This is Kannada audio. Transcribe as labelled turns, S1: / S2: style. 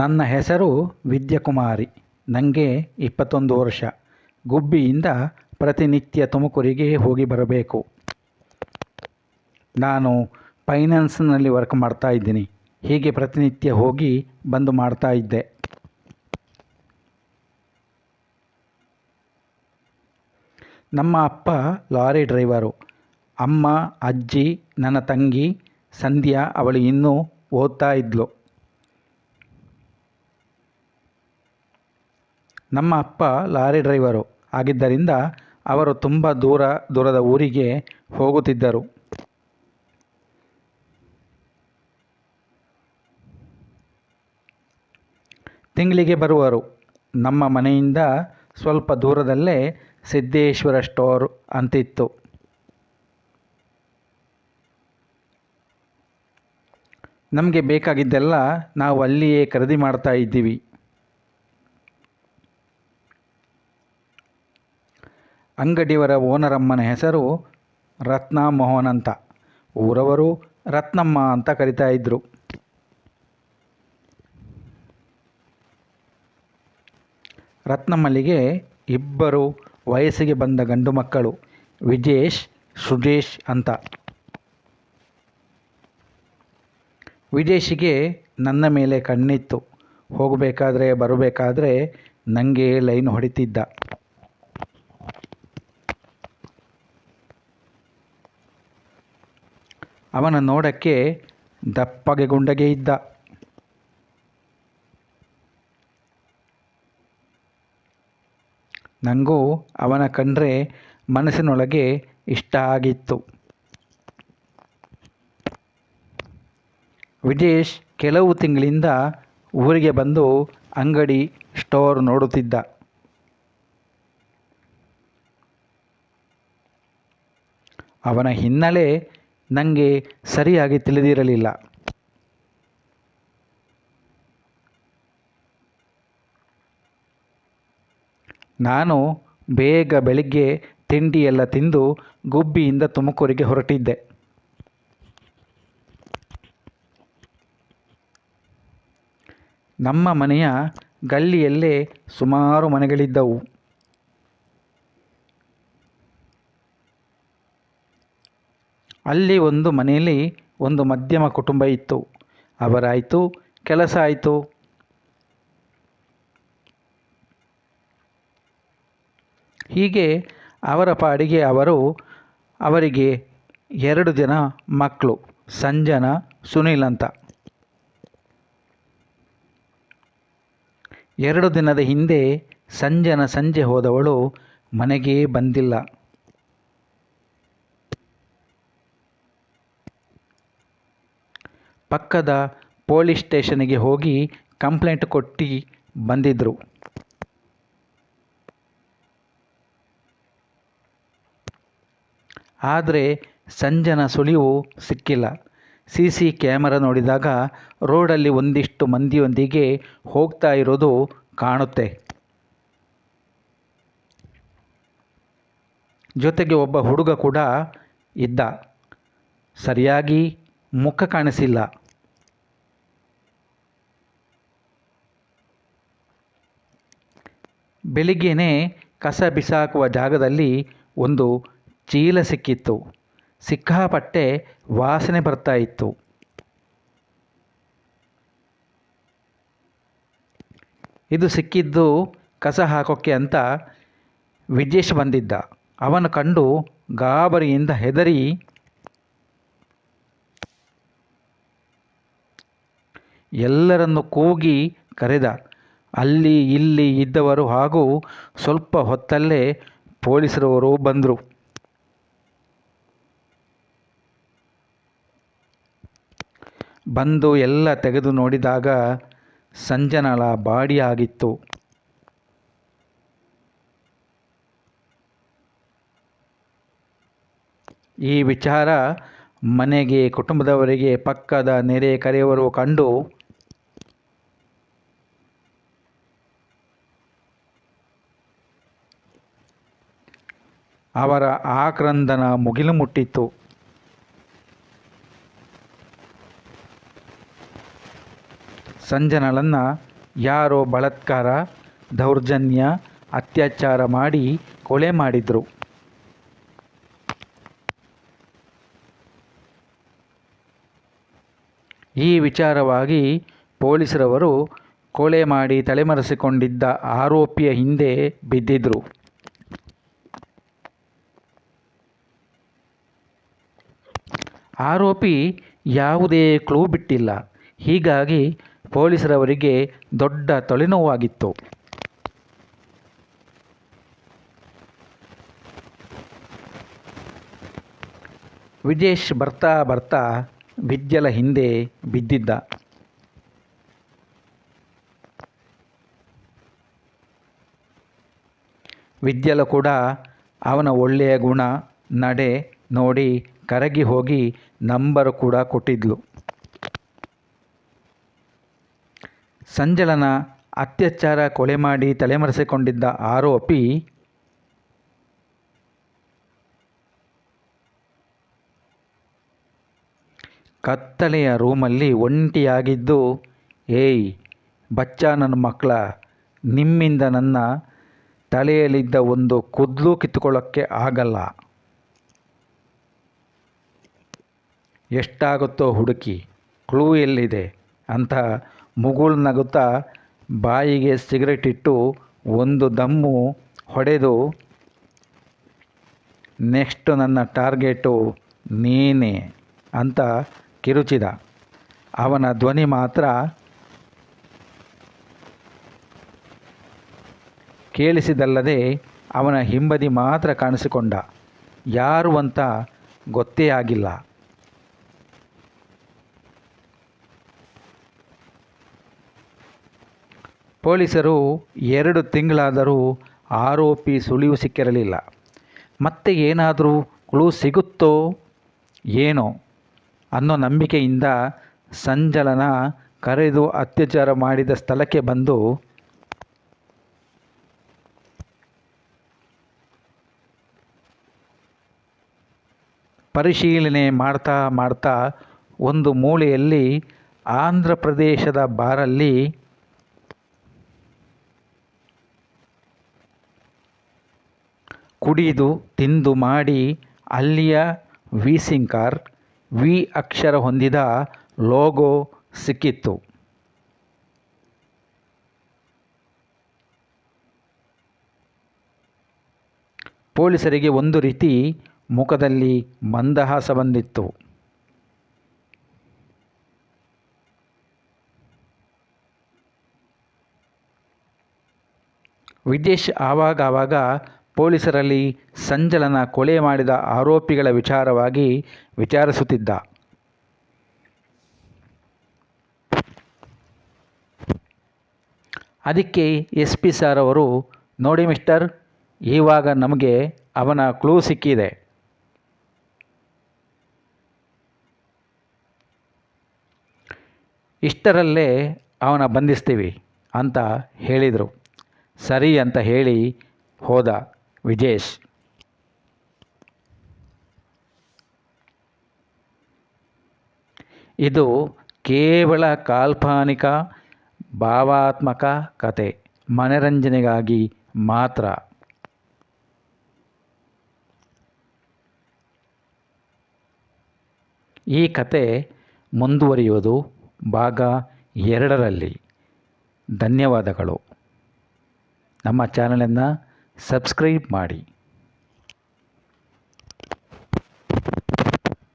S1: ನನ್ನ ಹೆಸರು ವಿದ್ಯಕುಮಾರಿ. ನನಗೆ ಇಪ್ಪತ್ತೊಂದು ವರ್ಷ. ಗುಬ್ಬಿಯಿಂದ ಪ್ರತಿನಿತ್ಯ ತುಮಕೂರಿಗೆ ಹೋಗಿ ಬರಬೇಕು. ನಾನು ಫೈನಾನ್ಸ್ನಲ್ಲಿ ವರ್ಕ್ ಮಾಡ್ತಾ ಇದ್ದೀನಿ. ಹೀಗೆ ಪ್ರತಿನಿತ್ಯ ಹೋಗಿ ಬಂದು ಮಾಡ್ತಾ ಇದ್ದೆ. ನಮ್ಮ ಅಪ್ಪ ಲಾರಿ ಡ್ರೈವರು. ಅಮ್ಮ, ಅಜ್ಜಿ, ನನ್ನ ತಂಗಿ, ಸಂಧ್ಯಾ, ಅವಳು ಇನ್ನೂ ಓದ್ತಾ ಇದ್ಲು. ನಮ್ಮ ಅಪ್ಪ ಲಾರಿ ಡ್ರೈವರು ಆಗಿದ್ದರಿಂದ ಅವರು ತುಂಬ ದೂರ, ದೂರದ ಊರಿಗೆ ಹೋಗುತ್ತಿದ್ದರು. ತಿಂಗಳಿಗೆ ಬರುವರು. ನಮ್ಮ ಮನೆಯಿಂದ ಸ್ವಲ್ಪ ದೂರದಲ್ಲೇ ಸಿದ್ದೇಶ್ವರ ಸ್ಟೋರ್ ಅಂತಿತ್ತು. ನಮಗೆ ಬೇಕಾಗಿದ್ದೆಲ್ಲ ನಾವು ಅಲ್ಲಿಯೇ ಖರೀದಿ ಮಾಡ್ತಾ ಇದ್ದೀವಿ. ಅಂಗಡಿಯವರ ಓನರಮ್ಮನ ಹೆಸರು ರತ್ನ ಮೋಹನ್ ಅಂತ ಊರವರು ರತ್ನಮ್ಮ ಅಂತ ಕರಿತಾ ಇದ್ದರು ರತ್ನಮ್ಮಲಿಗೆ ಇಬ್ಬರು ವಯಸ್ಸಿಗೆ ಬಂದ ಗಂಡು ಮಕ್ಕಳು ವಿಜೇಶ್, ಸುಜೇಶ್ ಅಂತ. ವಿಜೇಶಿಗೆ ನನ್ನ ಮೇಲೆ ಕಣ್ಣಿತ್ತು. ಹೋಗಬೇಕಾದ್ರೆ ಬರಬೇಕಾದ್ರೆ ನನಗೆ ಲೈನ್ ಹೊಡಿತಿದ್ದ. ಅವನ ನೋಡಕ್ಕೆ ದಪ್ಪಗೆ ಗುಂಡಗೆ ಇದ್ದ. ನನಗೂ ಅವನ ಕಂಡ್ರೆ ಮನಸ್ಸಿನೊಳಗೆ ಇಷ್ಟ ಆಗಿತ್ತು. ವಿಜೇಶ್ ಕೆಲವು ತಿಂಗಳಿಂದ ಊರಿಗೆ ಬಂದು ಅಂಗಡಿ ಸ್ಟೋರ್ ನೋಡುತ್ತಿದ್ದ. ಅವನ ಹಿನ್ನೆಲೆ ನನಗೆ ಸರಿಯಾಗಿ ತಿಳಿದಿರಲಿಲ್ಲ. ನಾನು ಬೇಗ ಬೆಳಿಗ್ಗೆ ತಿಂಡಿಯೆಲ್ಲ ತಿಂದು ಗುಬ್ಬಿಯಿಂದ ತುಮಕೂರಿಗೆ ಹೊರಟಿದ್ದೆ. ನಮ್ಮ ಮನೆಯ ಗಲ್ಲಿಯಲ್ಲೇ ಸುಮಾರು ಮನೆಗಳಿದ್ದವು. ಅಲ್ಲಿ ಒಂದು ಮನೆಯಲ್ಲಿ ಒಂದು ಮಧ್ಯಮ ಕುಟುಂಬ ಇತ್ತು. ಅವರಾಯಿತು, ಕೆಲಸ ಆಯಿತು. ಹೀಗೆ ಅವರ ಪಾಡಿಗೆ ಅವರು ಅವರಿಗೆ ಎರಡು ಜನ ಮಕ್ಕಳು, ಸಂಜನ, ಸುನೀಲ್ ಅಂತ. ಎರಡು ದಿನದ ಹಿಂದೆ ಸಂಜನ ಸಂಜೆ ಹೋದವಳು ಮನೆಗೇ ಬಂದಿಲ್ಲ. ಪಕ್ಕದ ಪೊಲೀಸ್ ಸ್ಟೇಷನ್ಗೆ ಹೋಗಿ ಕಂಪ್ಲೇಂಟ್ ಕೊಟ್ಟು ಬಂದಿದ್ದರು ಆದರೆ ಸಂಜನ ಸುಳಿವು ಸಿಕ್ಕಿಲ್ಲ. ಸಿ ಸಿ ಕ್ಯಾಮರಾ ನೋಡಿದಾಗ ರೋಡಲ್ಲಿ ಒಂದಿಷ್ಟು ಮಂದಿಯೊಂದಿಗೆ ಹೋಗ್ತಾ ಇರೋದು ಕಾಣುತ್ತೆ. ಜೊತೆಗೆ ಒಬ್ಬ ಹುಡುಗ ಕೂಡ ಇದ್ದ. ಸರಿಯಾಗಿ ಮುಖ ಕಾಣಿಸಿಲ್ಲ. ಬೆಳಿಗ್ಗೆನೇ ಕಸ ಬಿಸಾಕುವ ಜಾಗದಲ್ಲಿ ಒಂದು ಚೀಲ ಸಿಕ್ಕಿತ್ತು. ಸಿಕ್ಕಾಪಟ್ಟೆ ವಾಸನೆ ಬರ್ತಾ ಇತ್ತು. ಇದು ಸಿಕ್ಕಿದ್ದು ಕಸ ಹಾಕೋಕ್ಕೆ ಅಂತ ವಿಜೇಶ್ ಬಂದಿದ್ದ. ಅವನು ಕಂಡು ಗಾಬರಿಯಿಂದ ಹೆದರಿ ಎಲ್ಲರನ್ನು ಕೂಗಿ ಕರೆದ. ಅಲ್ಲಿ ಇಲ್ಲಿ ಇದ್ದವರು ಹಾಗೂ ಸ್ವಲ್ಪ ಹೊತ್ತಲ್ಲೇ ಪೊಲೀಸರವರು ಬಂದರು. ಬಂದು ಎಲ್ಲ ತೆಗೆದು ನೋಡಿದಾಗ ಸಂಜನಳ ಬಾಡಿ ಆಗಿತ್ತು ಈ ವಿಚಾರ ಮನೆಗೆ ಕುಟುಂಬದವರಿಗೆ ಪಕ್ಕದ ನೆರೆ ಕರೆಯವರು ಕಂಡು ಅವರ ಆಕ್ರಂದನ ಮುಗಿಲು ಮುಟ್ಟಿತ್ತು ಸಂಜನಳನ್ನು ಯಾರೋ ಬಲಾತ್ಕಾರ, ದೌರ್ಜನ್ಯ, ಅತ್ಯಾಚಾರ ಮಾಡಿ ಕೊಲೆ ಮಾಡಿದರು. ಈ ವಿಚಾರವಾಗಿ ಪೊಲೀಸರವರು ಕೊಲೆ ಮಾಡಿ ತಲೆಮರೆಸಿಕೊಂಡಿದ್ದ ಆರೋಪಿಯ ಹಿಂದೆ ಬಿದ್ದಿದ್ರು. ಆರೋಪಿ ಯಾವುದೇ ಕ್ಲೂ ಬಿಟ್ಟಿಲ್ಲ. ಹೀಗಾಗಿ ಪೊಲೀಸರವರಿಗೆ ದೊಡ್ಡ ತಲೆನೋವಾಗಿತ್ತು. ವಿಜೇಶ್ ಬರ್ತಾ ಬರ್ತಾ ವಿದ್ಯಲ ಹಿಂದೆ ಬಿದ್ದಿದ್ದ. ವಿದ್ಯಲ ಕೂಡ ಅವನ ಒಳ್ಳೆಯ ಗುಣ, ನಡೆ ನೋಡಿ ಕರಗಿ ಹೋಗಿ ನಂಬರ್ ಕೂಡ ಕೊಟ್ಟಿದ್ಲು. ಸಂಜಲನ ಅತ್ಯಾಚಾರ ಕೊಲೆ ಮಾಡಿ ತಲೆಮರೆಸಿಕೊಂಡಿದ್ದ ಆರೋಪಿ ಕತ್ತಲೆಯ ರೂಮಲ್ಲಿ ಒಂಟಿಯಾಗಿದ್ದು, ಏಯ್, ಬಚ್ಚ ನನ್ನ ಮಕ್ಕಳ ನಿಮ್ಮಿಂದ ನನ್ನ ತಲೆಯಲ್ಲಿದ್ದ ಒಂದು ಕುದ್ಲು ಕಿತ್ತುಕೊಳ್ಳೋಕ್ಕೆ ಆಗಲ್ಲ. ಎಷ್ಟಾಗುತ್ತೋ ಹುಡುಕಿ, ಕ್ಲೂ ಎಲ್ಲಿದೆ ಅಂತ ಮುಗುಳು ನಗುತ್ತಾ ಬಾಯಿಗೆ ಸಿಗರೆಟ್ ಇಟ್ಟು ಒಂದು ದಮ್ಮು ಹೊಡೆದು, ನೆಕ್ಸ್ಟ್ ನನ್ನ ಟಾರ್ಗೆಟು ನೀನೇ ಅಂತ ಕಿರುಚಿದ. ಅವನ ಧ್ವನಿ ಮಾತ್ರ ಕೇಳಿಸಿದಲ್ಲದೆ ಅವನ ಹಿಂಬದಿ ಮಾತ್ರ ಕಾಣಿಸಿಕೊಂಡ. ಯಾರು ಅಂತ ಗೊತ್ತೇ ಆಗಿಲ್ಲ. ಪೊಲೀಸರು ಎರಡು ತಿಂಗಳಾದರೂ ಆರೋಪಿ ಸುಳಿವು ಸಿಕ್ಕಿರಲಿಲ್ಲ. ಮತ್ತೆ ಏನಾದರೂ ಕ್ಲೂ ಸಿಗುತ್ತೋ ಏನೋ ಅನ್ನೋ ನಂಬಿಕೆಯಿಂದ ಸಂಜಲನ ಕರೆದು ಅತ್ಯಾಚಾರ ಮಾಡಿದ ಸ್ಥಳಕ್ಕೆ ಬಂದು ಪರಿಶೀಲನೆ ಮಾಡ್ತಾ ಮಾಡ್ತಾ ಒಂದು ಮೂಲೆಯಲ್ಲಿ ಆಂಧ್ರ ಪ್ರದೇಶದ ಬಾರಲ್ಲಿ ಕುಡಿದು ತಿಂದು ಮಾಡಿ ಅಲ್ಲಿಯ ವಿ ಕಾರ್ ವಿ ಅಕ್ಷರ ಹೊಂದಿದ ಲೋಗೋ ಸಿಕ್ಕಿತ್ತು. ಪೊಲೀಸರಿಗೆ ಒಂದು ರೀತಿ ಮುಖದಲ್ಲಿ ಮಂದಹಾಸ ಬಂದಿತ್ತು. ವಿದೇಶ್ ಆವಾಗ ಆವಾಗ ಪೊಲೀಸರಲ್ಲಿ ಸಂಜಲನ ಕೊಲೆ ಮಾಡಿದ ಆರೋಪಿಗಳ ವಿಚಾರವಾಗಿ ವಿಚಾರಿಸುತ್ತಿದ್ದ. ಅದಕ್ಕೆ ಎಸ್ ಪಿ ಸರ್ ಅವರು, ನೋಡಿ ಮಿಸ್ಟರ್ ಇವಾಗ ನಮಗೆ ಅವನ ಕ್ಲೂ ಸಿಕ್ಕಿದೆ. ಇಷ್ಟರಲ್ಲೇ ಅವನ ಬಂಧಿಸ್ತೀವಿ ಅಂತ ಹೇಳಿದರು. ಸರಿ ಅಂತ ಹೇಳಿ ಹೋದ. ವಿಜೇಶ್. ಇದು ಕೇವಲ ಕಾಲ್ಪನಿಕ, ಭಾವಾತ್ಮಕ ಕತೆ, ಮನರಂಜನೆಗಾಗಿ ಮಾತ್ರ. ಈ ಕತೆ ಮುಂದುವರಿಯುವುದು ಭಾಗ ಎರಡರಲ್ಲಿ. ಧನ್ಯವಾದಗಳು. ನಮ್ಮ ಚಾನಲನ್ನು ಸಬ್ಸ್ಕ್ರೈಬ್ ಮಾಡಿ.